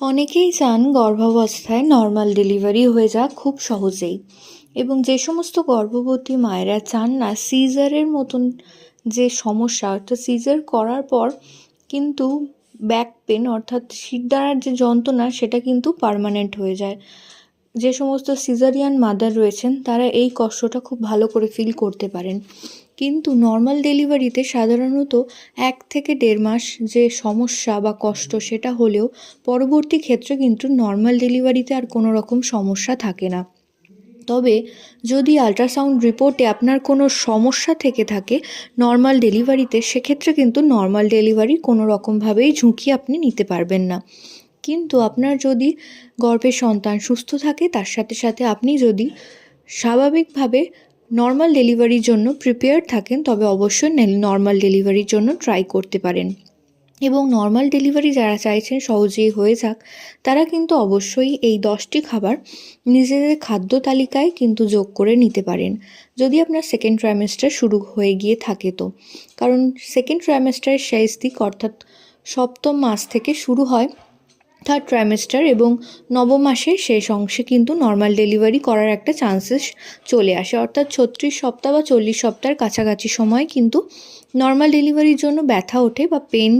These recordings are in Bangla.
অনেকেই চান গর্ভাবস্থায় নর্মাল ডেলিভারি হয়ে যাক খুব সহজেই। এবং যে সমস্ত গর্ভবতী মায়েরা চান না সিজারের মতন যে সমস্যা, অর্থাৎ সিজার করার পর কিন্তু ব্যাক পেন অর্থাৎ শিরদাঁড়ার যে যন্ত্রণা, সেটা কিন্তু পারমানেন্ট হয়ে যায়। যে সমস্ত সিজারিয়ান মাদার রয়েছেন, তারা এই কষ্টটা খুব ভালো করে ফিল করতে পারেন। কিন্তু নর্মাল ডেলিভারিতে সাধারণত এক থেকে দেড় মাস যে সমস্যা বা কষ্ট সেটা হলেও পরবর্তী ক্ষেত্রে কিন্তু নর্মাল ডেলিভারিতে আর কোনো রকম সমস্যা থাকে না। তবে যদি আল্ট্রাসাউন্ড রিপোর্টে আপনার কোনো সমস্যা থেকে থাকে নর্মাল ডেলিভারিতে সেক্ষেত্রে কিন্তু নর্মাল ডেলিভারি কোনো রকমভাবেই ঝুঁকি আপনি নিতে পারবেন না। কিন্তু আপনার যদি গর্ভে সন্তান সুস্থ থাকে, তার সাথে সাথে আপনি যদি স্বাভাবিকভাবে নর্মাল ডেলিভারির জন্য প্রিপেয়ার থাকেন, তবে অবশ্যই নর্মাল ডেলিভারির জন্য ট্রাই করতে পারেন। এবং নর্মাল ডেলিভারি যারা চাইছেন, সহজেই হয়ে যাক, তারা কিন্তু অবশ্যই এই দশটি খাবার নিজেদের খাদ্য তালিকায় কিন্তু যোগ করে নিতে পারেন। যদি আপনার সেকেন্ড ট্রাইমেস্টার শুরু হয়ে গিয়ে থাকে তো। কারণ সেকেন্ড ট্রাইমেস্টারের শেষ দিক অর্থাৎ সপ্তম মাস থেকে শুরু হয় থার্ড ট্রাইমেস্টার এবং নবম মাসের শেষ অংশে কিন্তু নর্মাল ডেলিভারি করার একটা চান্সেস চলে আসে। অর্থাৎ ছত্রিশ সপ্তাহ বা চল্লিশ সপ্তাহের কাছাকাছি সময় কিন্তু নর্মাল ডেলিভারির জন্য ব্যথা ওঠে বা পেন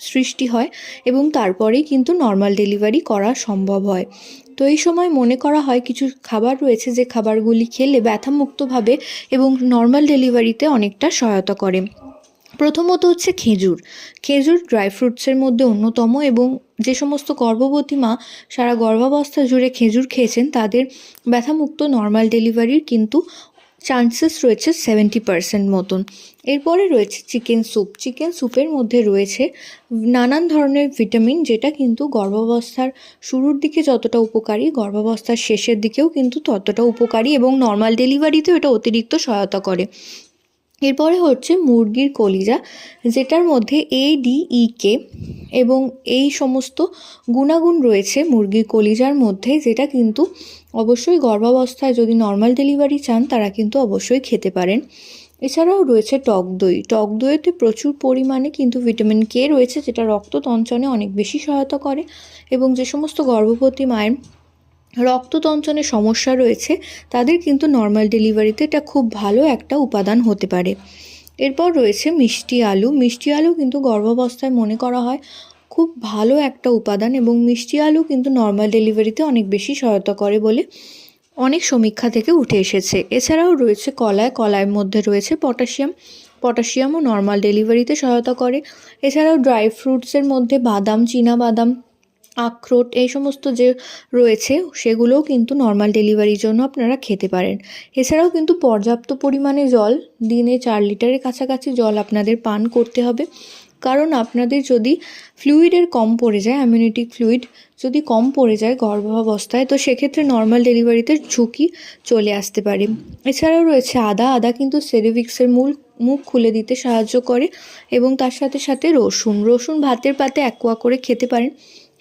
সৃষ্টি হয় এবং তারপরেই কিন্তু নর্মাল ডেলিভারি করা সম্ভব হয়। তো এই সময় মনে করা হয় কিছু খাবার রয়েছে যে খাবারগুলি খেলে ব্যথামুক্তভাবে এবং নর্মাল ডেলিভারিতে অনেকটা সহায়তা করে। প্রথমত হচ্ছে খেজুর। খেজুর ড্রাই ফ্রুটসের মধ্যে অন্যতম এবং যে সমস্ত গর্ভবতী মা সারা গর্ভাবস্থা জুড়ে খেজুর খেয়েছেন, তাদের ব্যথামুক্ত নর্মাল ডেলিভারির কিন্তু চান্সেস রয়েছে সেভেন্টি পার্সেন্ট মতন। এরপরে রয়েছে চিকেন স্যুপ চিকেন স্যুপের মধ্যে রয়েছে নানান ধরনের ভিটামিন যেটা কিন্তু গর্ভাবস্থার শুরুর দিকে যতটা উপকারী, গর্ভাবস্থার শেষের দিকেও কিন্তু ততটা উপকারী এবং নর্মাল ডেলিভারিতেও এটা অতিরিক্ত সহায়তা করে। এরপরে হচ্ছে মুরগির কলিজা, যেটার মধ্যে এ ডি ই কে এবং এই সমস্ত গুণাগুণ রয়েছে মুরগির কলিজার মধ্যে, যেটা কিন্তু অবশ্যই গর্ভাবস্থায় যদি নর্মাল ডেলিভারি চান, তারা কিন্তু অবশ্যই খেতে পারেন। এছাড়াও রয়েছে টক দই। টক দইতে প্রচুর পরিমাণে কিন্তু ভিটামিন কে রয়েছে, যেটা রক্ত তঞ্চনে অনেক বেশি সহায়তা করে এবং যে সমস্ত গর্ভবতী মায়ের রক্ততঞ্চনের সমস্যা রয়েছে, তাদের কিন্তু নর্মাল ডেলিভারিতে এটা খুব ভালো একটা উপাদান হতে পারে। এরপর রয়েছে মিষ্টি আলু। মিষ্টি আলু কিন্তু গর্ভাবস্থায় মনে করা হয় খুব ভালো একটা উপাদান এবং মিষ্টি আলু কিন্তু নর্মাল ডেলিভারিতে অনেক বেশি সহায়তা করে বলে অনেক সমীক্ষা থেকে উঠে এসেছে। এছাড়াও রয়েছে কলায়, কলায়ের মধ্যে রয়েছে পটাশিয়াম। পটাশিয়ামও নর্মাল ডেলিভারিতে সহায়তা করে। এছাড়াও ড্রাই ফ্রুটসের মধ্যে বাদাম, চীনা বাদাম আখরোট এই সমস্ত যে রয়েছে, সেগুলোও কিন্তু নর্মাল ডেলিভারির জন্য আপনারা খেতে পারেন। এছাড়াও কিন্তু পর্যাপ্ত পরিমাণে জল, দিনে চার লিটারের কাছাকাছি জল আপনাদের পান করতে হবে। কারণ আপনাদের যদি ফ্লুইডের কম পড়ে যায় অ্যামিউনিটি ফ্লুইড যদি কম পড়ে যায় গর্ভাবস্থায়, তো সেক্ষেত্রে নর্মাল ডেলিভারিতে ঝুঁকি চলে আসতে পারে। এছাড়াও রয়েছে আদা। আদা কিন্তু সেরিভিক্সের মূল, মুখ খুলে দিতে সাহায্য করে এবং তার সাথে সাথে রসুন। রসুন ভাতের পাতে একোয়া করে খেতে পারেন।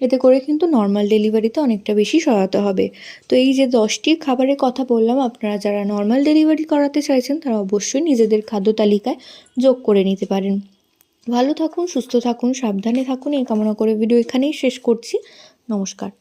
এতে করে কিন্তু নর্মাল ডেলিভারিতে অনেকটা বেশি সহায়তা হবে। তো এই যে দশটি খাবারের কথা বললাম, আপনারা যারা নর্মাল ডেলিভারি করাতে চাইছেন, তারা অবশ্যই নিজেদের খাদ্য তালিকায় যোগ করে নিতে পারেন। ভালো থাকুন, সুস্থ থাকুন, সাবধানে থাকুন, এই কামনা করে ভিডিও এখানেই শেষ করছি। নমস্কার।